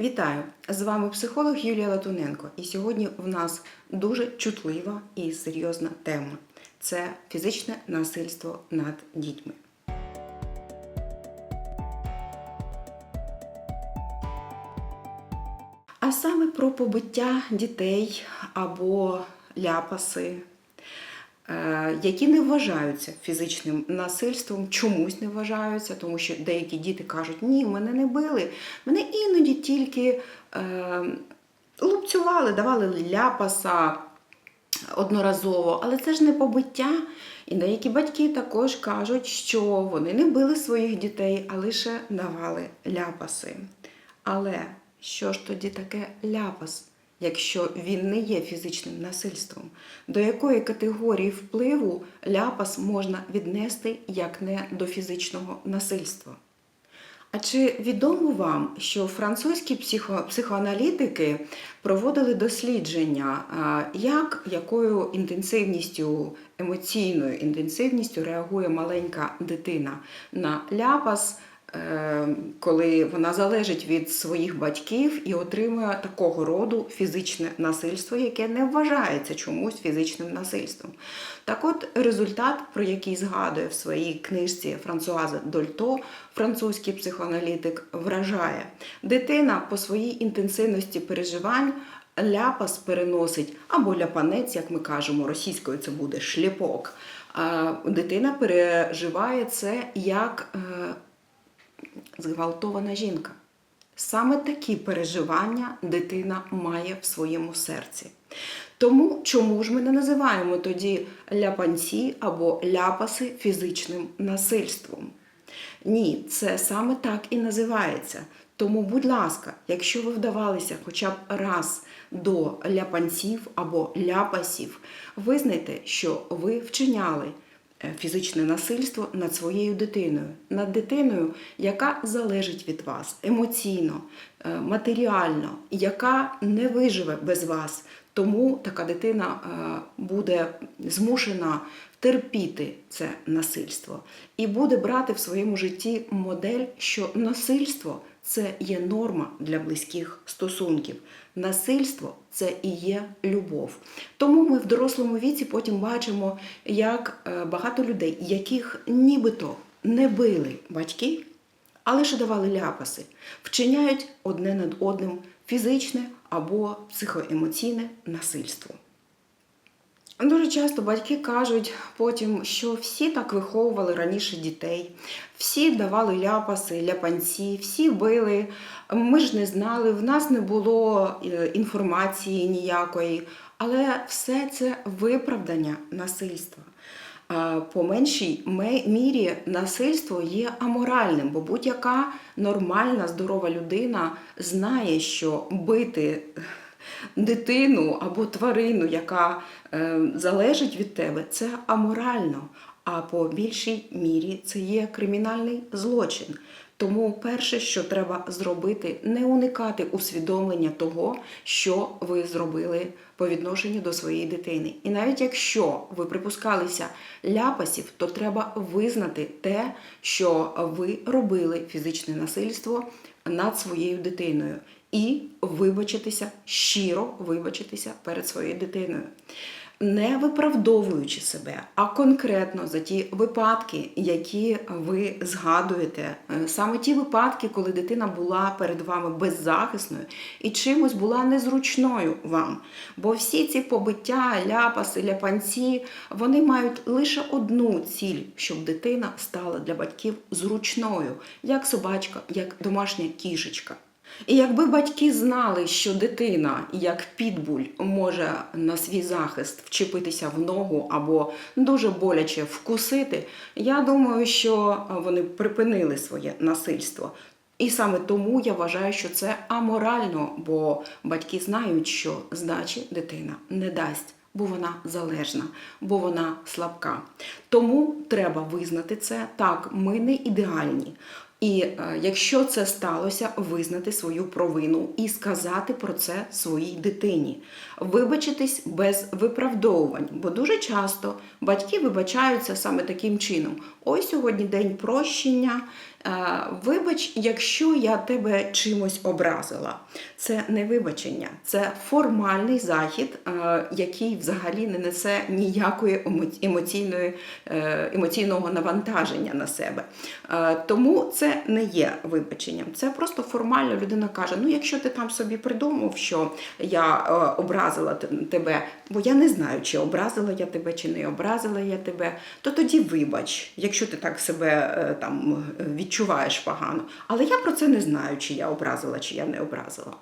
Вітаю! З вами психолог Юлія Латуненко. І сьогодні в нас дуже чутлива і серйозна тема це фізичне насильство над дітьми. А саме про побиття дітей або ляпаси, які не вважаються фізичним насильством, чомусь не вважаються, тому що деякі діти кажуть, ні, мене не били, мене іноді тільки е, лупцювали, давали ляпаса одноразово, але це ж не побиття. І деякі батьки також кажуть, що вони не били своїх дітей, а лише давали ляпаси. Але що ж тоді таке ляпас, якщо він не є фізичним насильством? До якої категорії впливу ляпас можна віднести як не до фізичного насильства? А чи відомо вам, що французькі психо- психоаналітики проводили дослідження, як якою інтенсивністю, емоційною інтенсивністю реагує маленька дитина на ляпас, коли вона залежить від своїх батьків і отримує такого роду фізичне насильство, яке не вважається чомусь фізичним насильством. Так от результат, про який згадує в своїй книжці Франсуаза Дольто, французький психоаналітик, вражає. Дитина по своїй інтенсивності переживань ляпас переносить або ляпанець, як ми кажемо, російською це буде шліпок. Дитина переживає це як е, зґвалтована жінка. Саме такі переживання дитина має в своєму серці. Тому чому ж ми не називаємо тоді ляпанці або ляпаси фізичним насильством? Ні, це саме так і називається. Тому, будь ласка, якщо ви вдавалися хоча б раз до ляпанців або ляпасів, визнайте, що ви вчиняли фізичне насильство над своєю дитиною, над дитиною, яка залежить від вас емоційно, е, матеріально, яка не виживе без вас. Тому така дитина е, буде змушена терпіти це насильство і буде брати в своєму житті модель, що насильство це є норма для близьких стосунків. Насильство це і є любов. Тому ми в дорослому віці потім бачимо, як е, багато людей, яких нібито не били батьки, а лише давали ляпаси, вчиняють одне над одним фізичне або психоемоційне насильство. Дуже часто батьки кажуть потім, що всі так виховували раніше дітей, всі давали ляпаси, ляпанці, всі били. Ми ж не знали, в нас не було е, інформації ніякої, але все це виправдання насильства. По меншій мірі насильство є аморальним, бо будь-яка нормальна, здорова людина знає, що бити дитину або тварину, яка е, залежить від тебе, це аморально. А по більшій мірі це є кримінальний злочин. Тому перше, що треба зробити, не уникати усвідомлення того, що ви зробили по відношенню до своєї дитини. І навіть якщо ви припускалися ляпасів, то треба визнати те, що ви робили фізичне насильство над своєю дитиною, і вибачитися, щиро вибачитися перед своєю дитиною. Не виправдовуючи себе, а конкретно за ті випадки, які ви згадуєте, Е, саме ті випадки, коли дитина була перед вами беззахисною і чимось була незручною вам. Бо всі ці побиття, ляпаси, ляпанці, вони мають лише одну ціль, щоб дитина стала для батьків зручною, як собачка, як домашня кішечка. І якби батьки знали, що дитина, як підбуль, може на свій захист вчепитися в ногу або дуже боляче вкусити, я думаю, що вони припинили своє насильство. І саме тому я вважаю, що це аморально, бо батьки знають, що здачі дитина не дасть. Бо вона залежна, бо вона слабка. Тому треба визнати це. Так, ми не ідеальні. І е, якщо це сталося, визнати свою провину і сказати про це своїй дитині, вибачитись без виправдовувань, бо дуже часто батьки вибачаються саме таким чином: ой, сьогодні день прощення. Вибач, якщо я тебе чимось образила. Це не вибачення, це формальний захід, який взагалі не несе ніякої емоційної, е, емоційного навантаження на себе. Тому це не є вибаченням. Це просто формально людина каже: ну, якщо ти там собі придумав, що я е, образила тебе, бо я не знаю, чи образила я тебе, чи не образила я тебе, то тоді вибач, якщо ти так себе е, там е, відчуваєш погано. Але я про це не знаю, чи я образила, чи я не образила.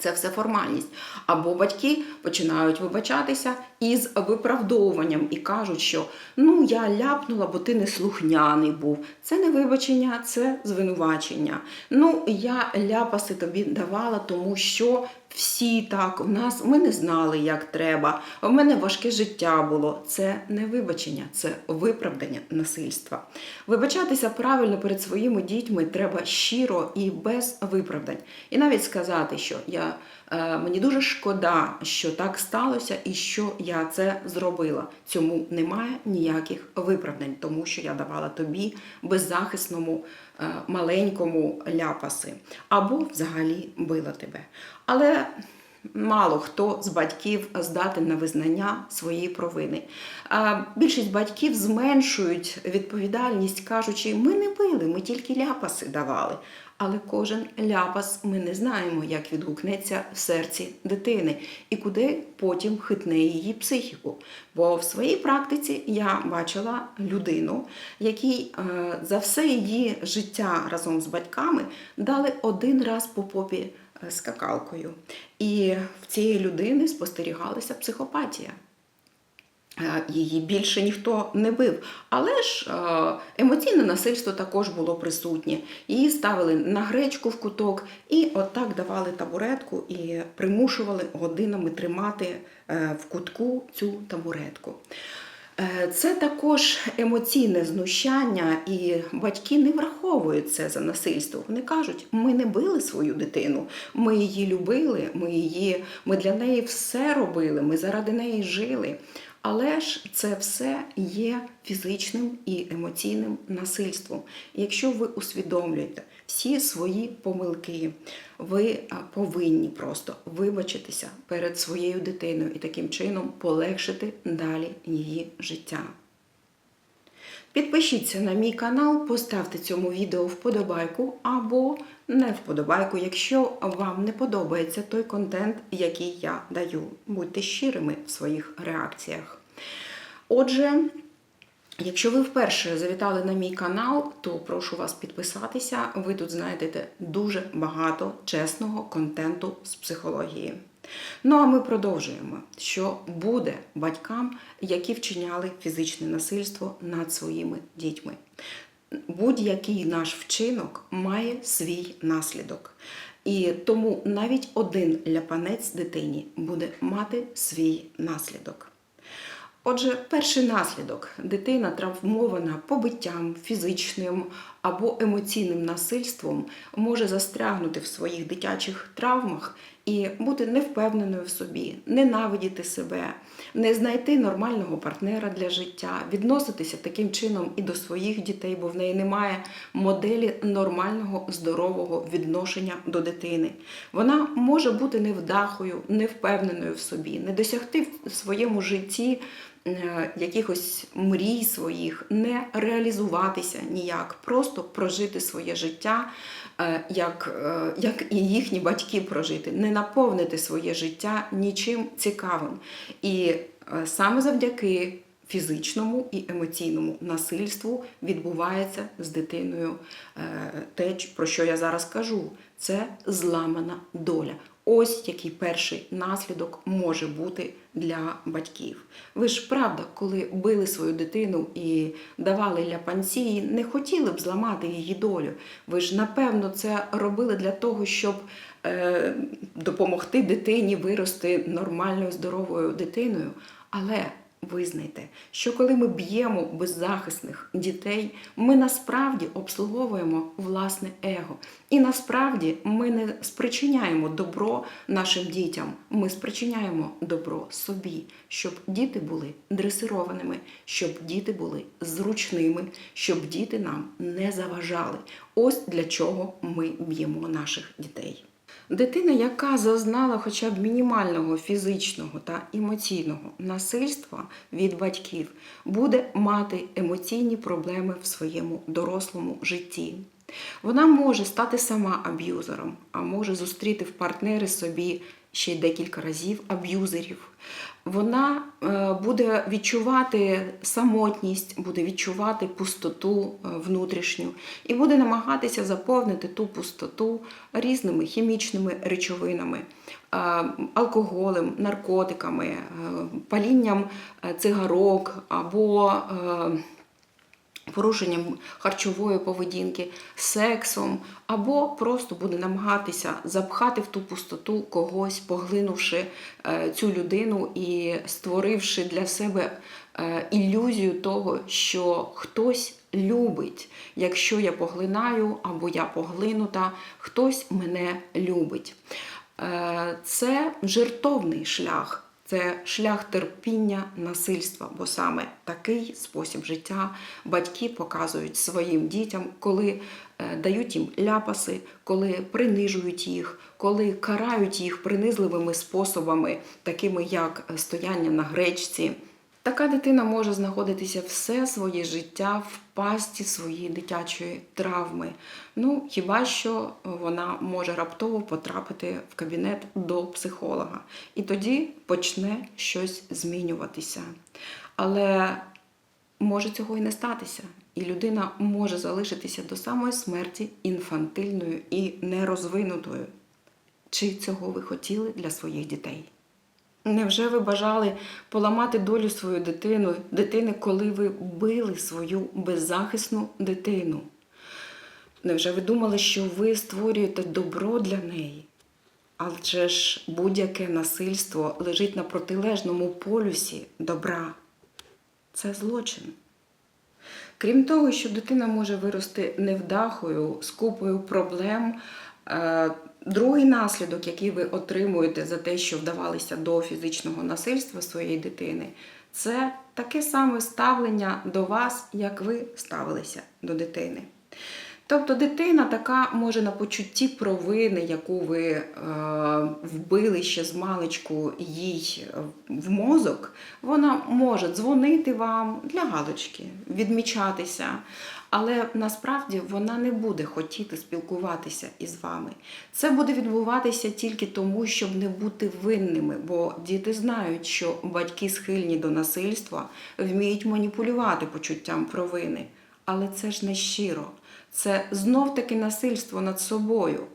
Це все формальність. Або батьки починають вибачатися із виправдовуванням і кажуть, що ну я ляпнула, бо ти не слухняний був. Це не вибачення, це звинувачення. Ну я ляпаси тобі давала, тому що всі так у нас ми не знали, як треба. У мене важке життя було. Це не вибачення, це виправдання насильства. Вибачатися правильно перед своїми дітьми треба щиро і без виправдань. І навіть сказати, що я е, мені дуже шкода, що так сталося, і що я це зробила. Цьому немає ніяких виправдань, тому що я давала тобі беззахисному е, маленькому ляпаси або взагалі била тебе. Але Мало хто з батьків здатен на визнання своєї провини. Більшість батьків зменшують відповідальність, кажучи, ми не били, ми тільки ляпаси давали. Але кожен ляпас ми не знаємо, як відгукнеться в серці дитини і куди потім хитне її психіку. Бо в своїй практиці я бачила людину, якій е, за все її життя разом з батьками дали один раз по попі е, скакалкою. І в цієї людини спостерігалася психопатія. Е, Її більше ніхто не бив. Але ж е, емоційне насильство також було присутнє. Її ставили на гречку в куток і отак давали табуретку і примушували годинами тримати е, в кутку цю табуретку. Це також емоційне знущання, і батьки не враховують це за насильство. Вони кажуть, ми не били свою дитину, ми її любили, ми, її, ми для неї все робили, ми заради неї жили. Але ж це все є фізичним і емоційним насильством. Якщо ви усвідомлюєте всі свої помилки, ви повинні просто вибачитися перед своєю дитиною і таким чином полегшити далі її життя. Підпишіться на мій канал, поставте цьому відео вподобайку або не вподобайку, якщо вам не подобається той контент, який я даю. Будьте щирими в своїх реакціях. Отже, Якщо ви вперше завітали на мій канал, то прошу вас підписатися. Ви тут знайдете дуже багато чесного контенту з психології. Ну а ми продовжуємо, що буде батькам, які вчиняли фізичне насильство над своїми дітьми. Будь-який наш вчинок має свій наслідок. І тому навіть один ляпанець дитині буде мати свій наслідок. Отже, перший наслідок дитина травмована побиттям фізичним або емоційним насильством може застрягнути в своїх дитячих травмах і бути невпевненою в собі, ненавидіти себе, не знайти нормального партнера для життя, відноситися таким чином і до своїх дітей, бо в неї немає моделі нормального здорового відношення до дитини. Вона може бути невдахою, невпевненою в собі, не досягти в своєму житті якихось мрій своїх, не реалізуватися ніяк, просто прожити своє життя, е, як, е, як і їхні батьки прожити, не наповнити своє життя нічим цікавим. І е, саме завдяки фізичному і емоційному насильству відбувається з дитиною е, те, про що я зараз кажу. Це зламана доля. Ось який перший наслідок може бути для батьків. Ви ж правда, коли били свою дитину і давали ляпанці, не хотіли б зламати її долю. Ви ж напевно це робили для того, щоб е, допомогти дитині вирости нормальною здоровою дитиною. Але визнайте, що коли ми б'ємо беззахисних дітей, ми насправді обслуговуємо власне его. І насправді ми не спричиняємо добро нашим дітям, ми спричиняємо добро собі, щоб діти були дресированими, щоб діти були зручними, щоб діти нам не заважали. Ось для чого ми б'ємо наших дітей. Дитина, яка зазнала хоча б мінімального фізичного та емоційного насильства від батьків, буде мати емоційні проблеми в своєму дорослому житті. Вона може стати сама аб'юзером, а може зустріти в партнери собі ще й декілька разів аб'юзерів. Вона е, буде відчувати самотність, буде відчувати пустоту е, внутрішню і буде намагатися заповнити ту пустоту різними хімічними речовинами, е, алкоголем, наркотиками, палінням цигарок або порушенням харчової поведінки, сексом, або просто буде намагатися запхати в ту пустоту когось, поглинувши е, цю людину і створивши для себе е, ілюзію того, що хтось любить. Якщо я поглинаю або я поглинута, хтось мене любить. Е, Це жертовний шлях. Це шлях терпіння насильства, бо саме такий спосіб життя батьки показують своїм дітям, коли е, дають їм ляпаси, коли принижують їх, коли карають їх принизливими способами, такими як стояння на гречці. Така дитина може знаходитися все своє життя в пасті своєї дитячої травми. Ну, хіба що вона може раптово потрапити в кабінет до психолога. І тоді почне щось змінюватися. Але може цього і не статися. І людина може залишитися до самої смерті інфантильною і нерозвинутою. Чи цього ви хотіли для своїх дітей? Невже ви бажали поламати долю свою дитину, дитини, коли ви били свою беззахисну дитину? Невже ви думали, що ви створюєте добро для неї? Адже ж будь-яке насильство лежить на протилежному полюсі добра. Це злочин. Крім того, що дитина може вирости невдахою з купою проблем. Е, Другий наслідок, який ви отримуєте за те, що вдавалися до фізичного насильства своєї дитини, це таке саме ставлення до вас, як ви ставилися до дитини. Тобто дитина така може на почутті провини, яку ви е, вбили ще з маличку їй в мозок, вона може дзвонити вам для галочки, відмічатися, але насправді вона не буде хотіти спілкуватися із вами. Це буде відбуватися тільки тому, щоб не бути винними, бо діти знають, що батьки схильні до насильства, вміють маніпулювати почуттям провини. Але це ж не щиро. Це знов-таки насильство над собою.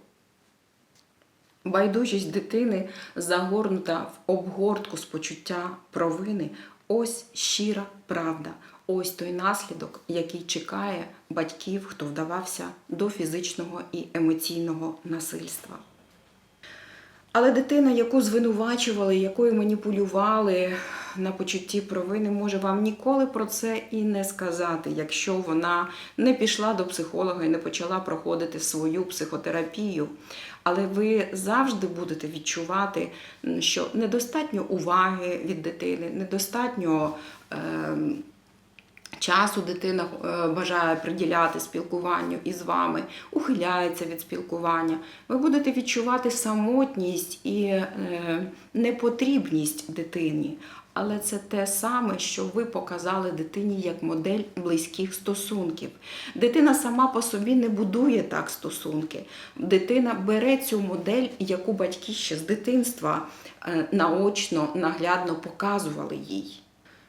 Байдужість дитини загорнута в обгортку з почуття провини. Ось щира правда. Ось той наслідок, який чекає батьків, хто вдавався до фізичного і емоційного насильства. Але дитина, яку звинувачували, якою маніпулювали на почутті провини, може вам ніколи про це і не сказати, якщо вона не пішла до психолога і не почала проходити свою психотерапію. Але ви завжди будете відчувати, що недостатньо уваги від дитини, недостатньо. Е- часу дитина е, бажає приділяти спілкуванню із вами, ухиляється від спілкування. Ви будете відчувати самотність і е, непотрібність дитині. Але це те саме, що ви показали дитині як модель близьких стосунків. Дитина сама по собі не будує так стосунки. Дитина бере цю модель, яку батьки ще з дитинства е, наочно, наглядно показували їй.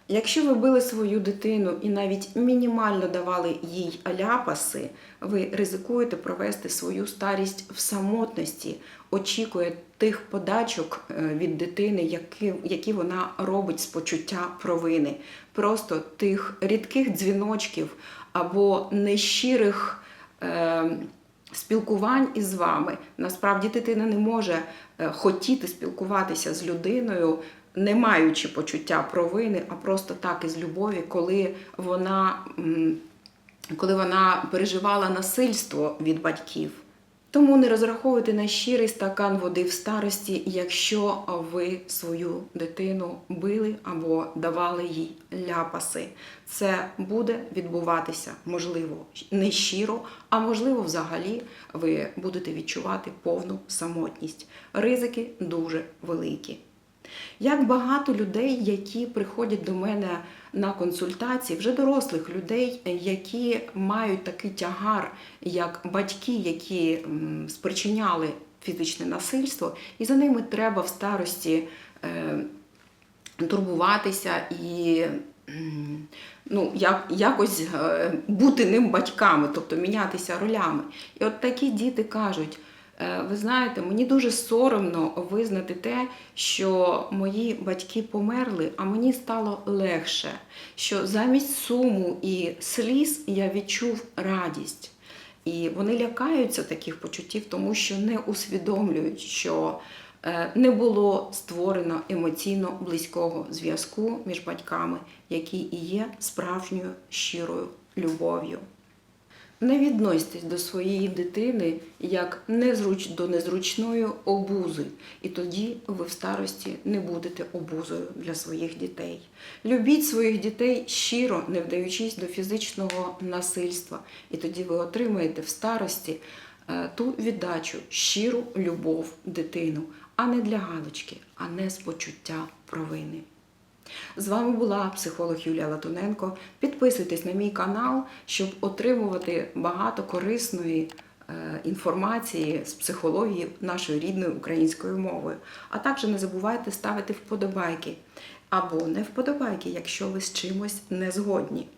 Якщо ви били свою дитину і навіть мінімально давали їй ляпаси, ви ризикуєте провести свою старість в самотності, очікує тих подачок е, від дитини, які, які вона робить з почуття провини, просто тих рідких дзвіночків або нещирих. Е, спілкувань із вами. Насправді дитина не може е, хотіти спілкуватися з людиною не маючи почуття провини, а просто так із любові, коли вона, коли вона переживала насильство від батьків. Тому не розраховуйте на щирий стакан води в старості, якщо ви свою дитину били або давали їй ляпаси. Це буде відбуватися, можливо, не щиро, а можливо, взагалі ви будете відчувати повну самотність. Ризики дуже великі. Як багато людей, які приходять до мене на консультації, вже дорослих людей, які мають такий тягар, як батьки, які спричиняли фізичне насильство, і за ними треба в старості е, турбуватися і ну, як, якось е, бути ним батьками, тобто мінятися ролями. І от такі діти кажуть. «Е, Ви знаєте, мені дуже соромно визнати те, що мої батьки померли, а мені стало легше, що замість суму і сліз я відчув радість. І вони лякаються таких почуттів, тому що не усвідомлюють, що е, не було створено емоційно близького зв'язку між батьками, який і є справжньою щирою любов'ю. Не відносьтесь до своєї дитини як незруч... до незручної обузи, і тоді ви в старості не будете обузою для своїх дітей. Любіть своїх дітей щиро, не вдаючись до фізичного насильства, і тоді ви отримаєте в старості е, ту віддачу, щиру любов дитину, а не для галочки, а не з почуття провини. З вами була психолог Юлія Латуненко. Підписуйтесь на мій канал, щоб отримувати багато корисної е, інформації з психології нашою рідною українською мовою. А також не забувайте ставити вподобайки або не вподобайки, якщо ви з чимось не згодні.